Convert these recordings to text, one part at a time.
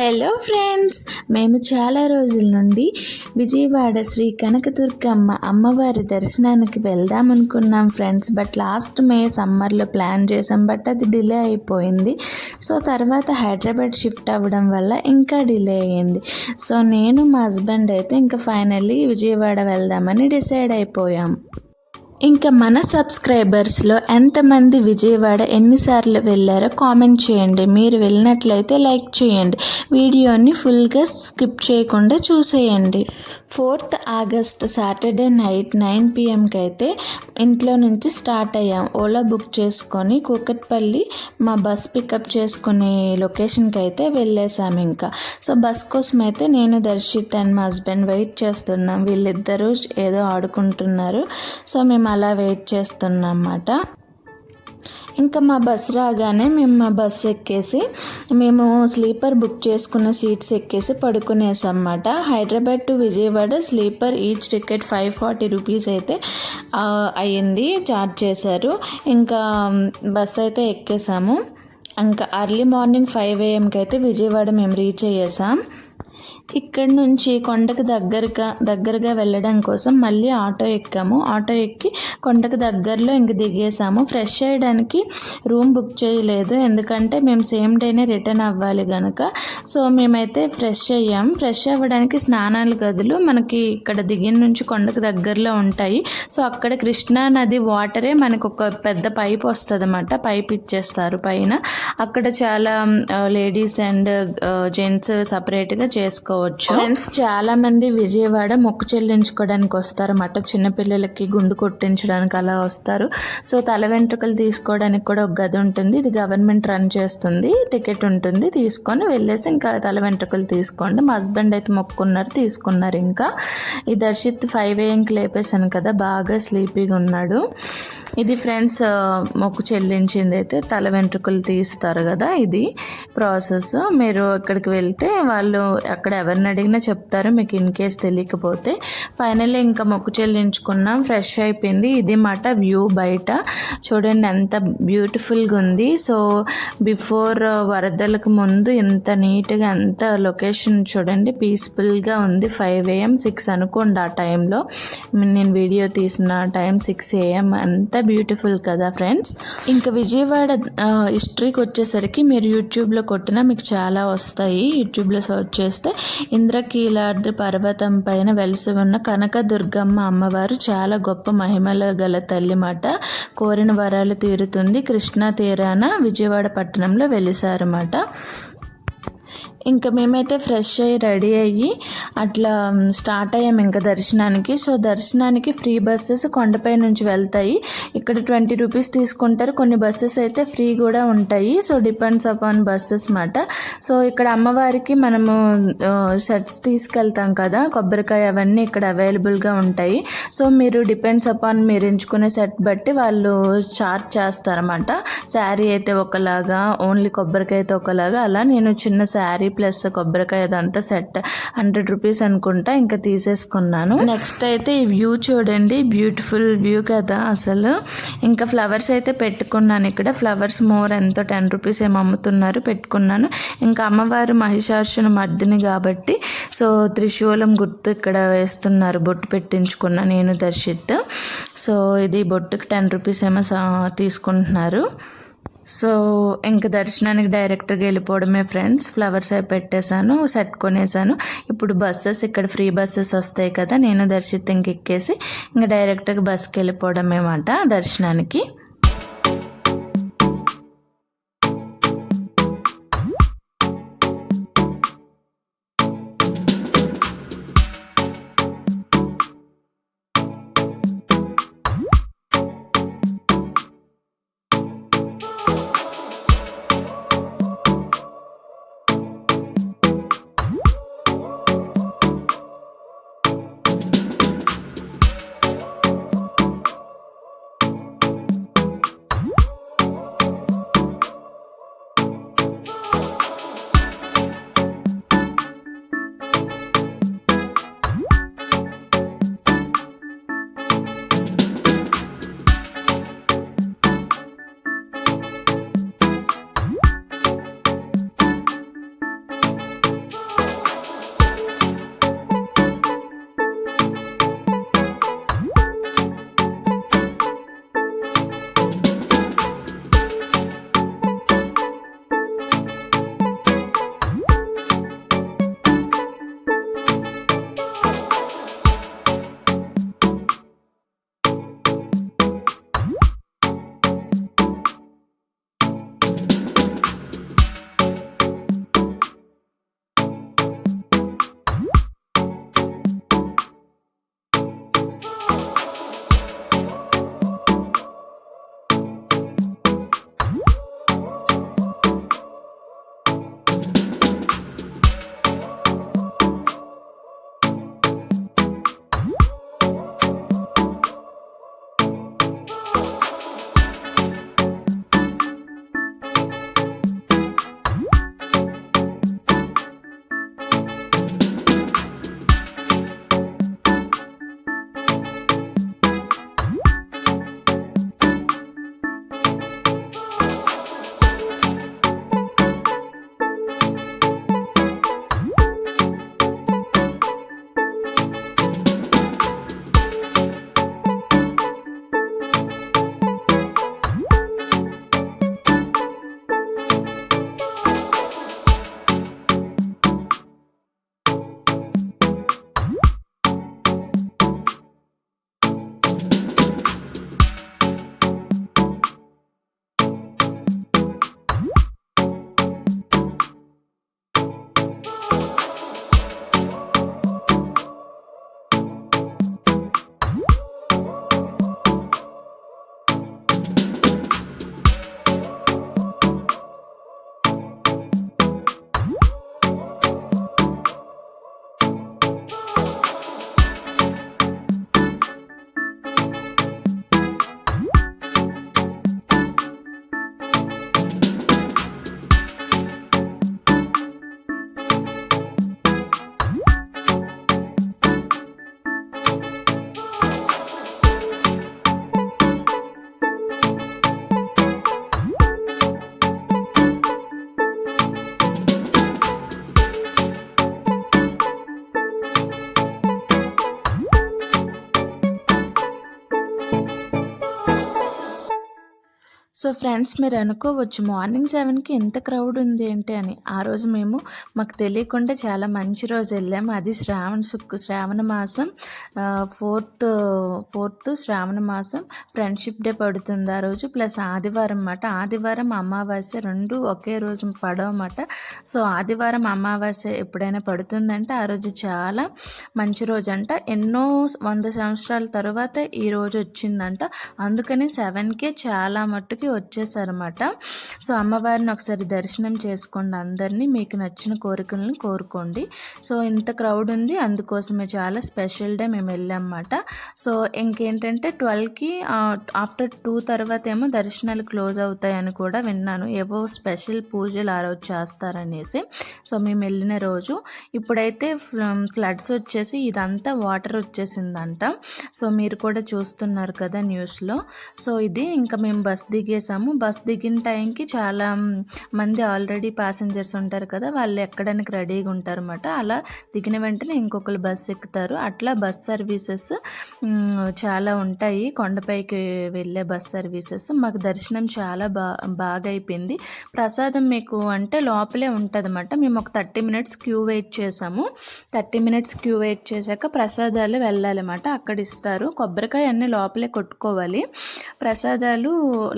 Hello friends మేము చాలా రోజుల నుండి విజయవాడ శ్రీ కనకదుర్గమ్మ అమ్మవారి దర్శనానికి వెళ్దాం అనుకున్నాం ఫ్రెండ్స్ బట్ లాస్ట్ మే సమ్మర్లో ప్లాన్ చేసాం బట్ అది డిలే అయిపోయింది. సో తర్వాత హైదరాబాద్ షిఫ్ట్ అవ్వడం వల్ల ఇంకా డిలే అయ్యింది. సో నేను మా హస్బెండ్ అయితే ఇంకా ఫైనల్లీ విజయవాడ వెళ్దామని డిసైడ్ అయిపోయాం. ఇంకా మన సబ్స్క్రైబర్స్లో ఎంతమంది విజయవాడ ఎన్నిసార్లు వెళ్ళారో కామెంట్ చేయండి. మీరు వెళ్ళినట్లయితే లైక్ చేయండి. వీడియోని ఫుల్గా స్కిప్ చేయకుండా చూసేయండి. Fourth August Saturday night nine పిఎంకి అయితే ఇంట్లో నుంచి స్టార్ట్ అయ్యాం. ఓలా బుక్ చేసుకొని కూకట్పల్లి మా బస్ పికప్ చేసుకునే లొకేషన్కి అయితే వెళ్ళేసాం ఇంకా. సో బస్ కోసం అయితే నేను దర్శిత్ అండ్ మా హస్బెండ్ వెయిట్ చేస్తున్నాం. వీళ్ళిద్దరూ ఏదో ఆడుకుంటున్నారు. సో మేము అలా వెయిట్ చేస్తున్నాం అన్నమాట ఇంకా మా బస్సు రాగానే మేము మా బస్సు ఎక్కేసి మేము స్లీపర్ బుక్ చేసుకున్న సీట్స్ ఎక్కేసి పడుకునేసాం అన్నమాట Hyderabad to Vijayawada sleeper each ticket five forty rupees అయితే అయ్యింది చార్జ్ చేశారు. ఇంకా బస్ అయితే ఎక్కేసాము. ఇంకా అర్లీ మార్నింగ్ ఫైవ్ ఏఎంకి అయితే విజయవాడ మేము రీచ్ అయ్యేసాం. ఇక్కడ నుంచి కొండకు దగ్గరగా దగ్గరగా వెళ్ళడం కోసం మళ్ళీ ఆటో ఎక్కాము. ఆటో ఎక్కి కొండకు దగ్గరలో ఇంక దిగేసాము. ఫ్రెష్ చేయడానికి రూమ్ బుక్ చేయలేదు. ఎందుకంటే మేము సేమ్ డేనే రిటర్న్ అవ్వాలి కనుక సో మేమైతే ఫ్రెష్ అయ్యాం. ఫ్రెష్ అవ్వడానికి స్నానాల గదులు మనకి ఇక్కడ దిగిన నుంచి కొండకు దగ్గరలో ఉంటాయి. సో అక్కడ కృష్ణా నది వాటరే మనకు ఒక పెద్ద పైప్ వస్తుంది అన్నమాట పైప్ ఇచ్చేస్తారు పైన. అక్కడ చాలా లేడీస్ అండ్ జెంట్స్ సపరేట్గా చెప్పుకోవచ్చు ఫ్రెండ్స్ చాలా మంది విజయవాడ మొక్కు చెల్లించుకోవడానికి వస్తారన్నమాట చిన్నపిల్లలకి గుండు కొట్టించడానికి అలా వస్తారు. సో తల వెంట్రుకలు తీసుకోవడానికి కూడా ఒక గది ఉంటుంది. ఇది గవర్నమెంట్ రన్ చేస్తుంది. టికెట్ ఉంటుంది. తీసుకొని వెళ్ళేసి ఇంకా తల వెంట్రుకలు తీసుకోండి. మా హస్బెండ్ అయితే మొక్కున్నారు తీసుకున్నారు ఇంకా. ఈ దర్శిత్ ఫైవ్ ఏఎంకి లేపేశాను కదా. బాగా స్లీపీగా ఉన్నాడు. ఇది ఫ్రెండ్స్ మొక్కు చెల్లించింది అయితే తల వెంట్రుకలు తీస్తారు కదా ఇది ప్రాసెస్. మీరు ఇక్కడికి వెళ్తే వాళ్ళు అక్కడ ఎవరిని అడిగినా చెప్తారు మీకు ఇన్ కేస్ తెలియకపోతే. ఫైనల్లీ ఇంకా మొక్కు చెల్లించుకున్నాం ఫ్రెష్ అయిపోయింది. ఇది మాట వ్యూ బయట. చూడండి ఎంత బ్యూటిఫుల్గా ఉంది. సో బిఫోర్ వరదలకు ముందు ఎంత నీట్గా ఎంత లొకేషన్ చూడండి. పీస్ఫుల్గా ఉంది. ఫైవ్ ఏఎం సిక్స్ అనుకోండి ఆ టైంలో. నేను వీడియో తీసిన టైం సిక్స్ ఏఎం. అంత బ్యూటిఫుల్ కదా ఫ్రెండ్స్ ఇంకా విజయవాడ హిస్టరీకి వచ్చేసరికి మీరు యూట్యూబ్లో కొట్టినా మీకు చాలా వస్తాయి. యూట్యూబ్లో సర్చ్ చేస్తే ఇంద్రకీలాద్రి పర్వతం పైన వెలిసి ఉన్న కనక దుర్గమ్మ అమ్మవారు చాలా గొప్ప మహిమల గల తల్లి మాట. కోరిన వరాలు తీరుతుంది. కృష్ణా తీరాన విజయవాడ పట్టణంలో వెలిసారన్నమాట ఇంకా మేమైతే ఫ్రెష్ అయ్యి రెడీ అయ్యి అట్లా స్టార్ట్ అయ్యాం ఇంకా దర్శనానికి. సో దర్శనానికి ఫ్రీ బస్సెస్ కొండపై నుంచి వెళ్తాయి. ఇక్కడ ట్వంటీ రూపీస్ తీసుకుంటారు. కొన్ని బస్సెస్ అయితే ఫ్రీ కూడా ఉంటాయి. సో డిపెండ్స్ అపాన్ బస్సెస్ మాట. సో ఇక్కడ అమ్మవారికి మనము షర్ట్స్ తీసుకెళ్తాం కదా కొబ్బరికాయ అవన్నీ ఇక్కడ అవైలబుల్గా ఉంటాయి. సో మీరు డిపెండ్స్ అపాన్ మీరు ఎంచుకునే సెట్ బట్టి వాళ్ళు చార్జ్ చేస్తారన్నమాట. శారీ అయితే ఒకలాగా ఓన్లీ కొబ్బరికాయ అయితే ఒకలాగా. అలా నేను చిన్న శారీ ప్లస్ కొబ్బరికాయ అదంతా సెట్. హండ్రెడ్ రూపీస్ అనుకుంటా ఇంకా తీసేసుకున్నాను. నెక్స్ట్ అయితే ఈ వ్యూ చూడండి. బ్యూటిఫుల్ వ్యూ కదా అసలు. ఇంకా ఫ్లవర్స్ అయితే పెట్టుకున్నాను ఇక్కడ. ఫ్లవర్స్ మోర్ ఎంతో టెన్ రూపీస్ ఏమో అమ్ముతున్నారు. పెట్టుకున్నాను. ఇంకా అమ్మవారు మహిషాసుని మర్దిని కాబట్టి. సో త్రిశూలం గుర్తు ఇక్కడ వేస్తున్నారు. బొట్టు పెట్టించుకున్నా నేను దర్శిత్. సో ఇది బొట్టుకి టెన్ రూపీస్ ఏమో తీసుకుంటున్నారు. సో ఇంక దర్శనానికి డైరెక్ట్గా వెళ్ళిపోవడమే ఫ్రెండ్స్. ఫ్లవర్స్ అవి పెట్టేశాను సెట్ కొనేసాను ఇప్పుడు బస్సెస్ ఇక్కడ ఫ్రీ బస్సెస్ వస్తాయి కదా నేను దర్శిత్ ఇంక ఎక్కేసి ఇంకా డైరెక్ట్గా బస్కి వెళ్ళిపోవడమే మాట దర్శనానికి. సో ఫ్రెండ్స్ మీరు అనుకోవచ్చు మార్నింగ్ సెవెన్కి ఎంత క్రౌడ్ ఉంది ఏంటి అని. ఆ రోజు మేము మాకు తెలియకుండా చాలా మంచి రోజు వెళ్ళాము అది శ్రావణ శుక్కు శ్రావణ మాసం ఫోర్త్ ఫోర్త్ శ్రావణ మాసం ఫ్రెండ్షిప్ డే పడుతుంది ఆ రోజు. ప్లస్ ఆదివారం అన్నమాట. ఆదివారం అమావాస్య రెండు ఒకే రోజు పడవమాట సో ఆదివారం అమావాస్య ఎప్పుడైనా పడుతుందంటే ఆ రోజు చాలా మంచి రోజు అంట. ఎన్నో వంద సంవత్సరాల తర్వాత ఈ రోజు వచ్చిందంట. అందుకని సెవెన్కే చాలా మట్టుకి వచ్చేసారన్నమాట. సో అమ్మవారిని ఒకసారి దర్శనం చేసుకోండి అందరినీ. మీకు నచ్చిన కోరికలను కోరుకోండి. సో ఇంత క్రౌడ్ ఉంది. అందుకోసమే చాలా స్పెషల్ డే మేము వెళ్ళామన్నమాట. సో ఇంకేంటంటే ట్వెల్వ్కి ఆఫ్టర్ టూ తర్వాత ఏమో దర్శనాలు క్లోజ్ అవుతాయని కూడా విన్నాను. ఏవో స్పెషల్ పూజలు ఆ రోజు చేస్తారనేసి. సో మేము వెళ్ళిన రోజు. ఇప్పుడైతే ఫ్లడ్స్ వచ్చేసి ఇదంతా వాటర్ వచ్చేసిందంట. సో మీరు కూడా చూస్తున్నారు కదా న్యూస్లో. సో ఇది ఇంకా మేము బస్ చేసాము. బస్ దిగిన టైంకి చాలా మంది ఆల్రెడీ ప్యాసింజర్స్ ఉంటారు కదా వాళ్ళు ఎక్కడానికి రెడీగా ఉంటారు అనమాట అలా దిగిన వెంటనే ఇంకొకరు బస్ ఎక్కుతారు. అట్లా బస్ సర్వీసెస్ చాలా ఉంటాయి. కొండపైకి వెళ్ళే బస్ సర్వీసెస్. మాకు దర్శనం చాలా బా బాగా అయిపోయింది. ప్రసాదం మీకు అంటే లోపలే ఉంటుంది అనమాట మేము ఒక థర్టీ మినిట్స్ క్యూ వెయిట్ చేసాము. థర్టీ మినిట్స్ క్యూ వెయిట్ చేశాక ప్రసాదాలు వెళ్ళాలన్నమాట. అక్కడ ఇస్తారు. కొబ్బరికాయ అన్నీ లోపలే కొట్టుకోవాలి. ప్రసాదాలు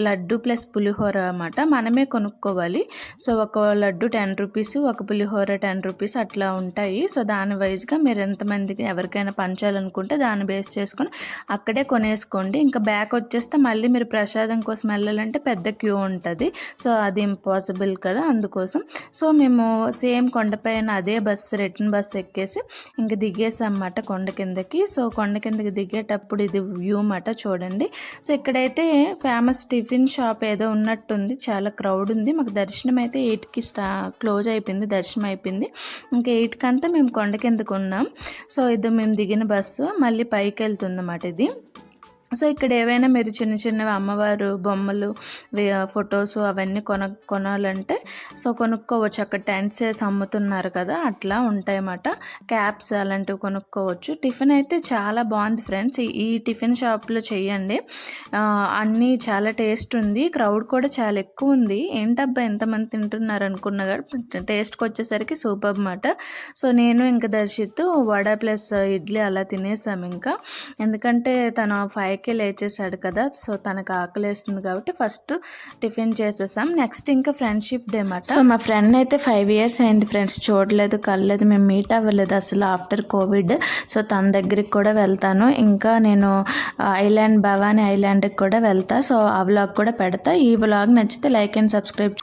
లడ్డు ప్లస్ పులిహోర అన్నమాట. మనమే కొనుక్కోవాలి. సో ఒక లడ్డు టెన్ రూపీస్ ఒక పులిహోర టెన్ రూపీస్ అట్లా ఉంటాయి. సో దాని వైజ్గా మీరు ఎంతమందికి ఎవరికైనా పంచాలనుకుంటే దాన్ని బేస్ చేసుకొని అక్కడే కొనేసుకోండి. ఇంకా బ్యాక్ వచ్చేస్తే మళ్ళీ మీరు ప్రసాదం కోసం వెళ్ళాలంటే పెద్ద క్యూ ఉంటుంది. సో అది ఇంపాసిబుల్ కదా అందుకోసం. సో మేము సేమ్ కొండపైన అదే బస్సు రిటర్న్ బస్సు ఎక్కేసి ఇంక దిగేసామన్నమాట కొండ కిందకి. సో కొండ కిందకి దిగేటప్పుడు ఇది వ్యూ అన్నమాట చూడండి. సో ఇక్కడైతే ఫేమస్ టిఫిన్ షాప్ షాప్ ఏదో ఉన్నట్టుంది. చాలా క్రౌడ్ ఉంది. మాకు దర్శనం అయితే ఎయిట్కి స్టా క్లోజ్ అయిపోయింది. దర్శనం అయిపోయింది. ఇంకా ఎయిట్కి అంతా మేము కొండ కిందకు ఉన్నాం. సో ఇది మేము దిగిన బస్సు. మళ్ళీ పైకి వెళ్తుంది అన్నమాట ఇది. సో ఇక్కడ ఏవైనా మీరు చిన్న చిన్నవి అమ్మవారు బొమ్మలు ఫొటోస్ అవన్నీ కొన కొనాలంటే సో కొనుక్కోవచ్చు. అక్కడ టెంట్సేస్ అమ్ముతున్నారు కదా అట్లా ఉంటాయన్నమాట. క్యాప్స్ అలాంటివి కొనుక్కోవచ్చు. టిఫిన్ అయితే చాలా బాగుంది ఫ్రెండ్స్. ఈ టిఫిన్ షాప్లో చేయండి అన్నీ చాలా టేస్ట్ ఉంది. క్రౌడ్ కూడా చాలా ఎక్కువ ఉంది. ఏంటబ్బా ఎంతమంది తింటున్నారు అనుకున్నా కూడా టేస్ట్కి వచ్చేసరికి సూపర్ అన్నమాట. సో నేను ఇంకా దర్శిత్తు వడ ప్లస్ ఇడ్లీ అలా తినేసాము ఇంకా. ఎందుకంటే తను ఫైవ్ ఫైవ్కే లేచేసాడు కదా సో తనకు ఆకలేస్తుంది కాబట్టి ఫస్ట్ టిఫిన్ చేసేసాం. నెక్స్ట్ ఇంకా ఫ్రెండ్షిప్ డే మాట సో మా ఫ్రెండ్ అయితే ఫైవ్ ఇయర్స్ అయింది ఫ్రెండ్స్ చూడలేదు కలలేదు మేము మీట్ అవ్వలేదు అసలు ఆఫ్టర్ కోవిడ్ సో తన దగ్గరికి కూడా వెళ్తాను. ఇంకా నేను ఐలాండ్ భవానీ ఐలాండ్కి కూడా వెళ్తా. సో ఆ వ్లాగ్ కూడా పెడతా. ఈ వ్లాగ్ నచ్చితే లైక్ అండ్ సబ్స్క్రైబ్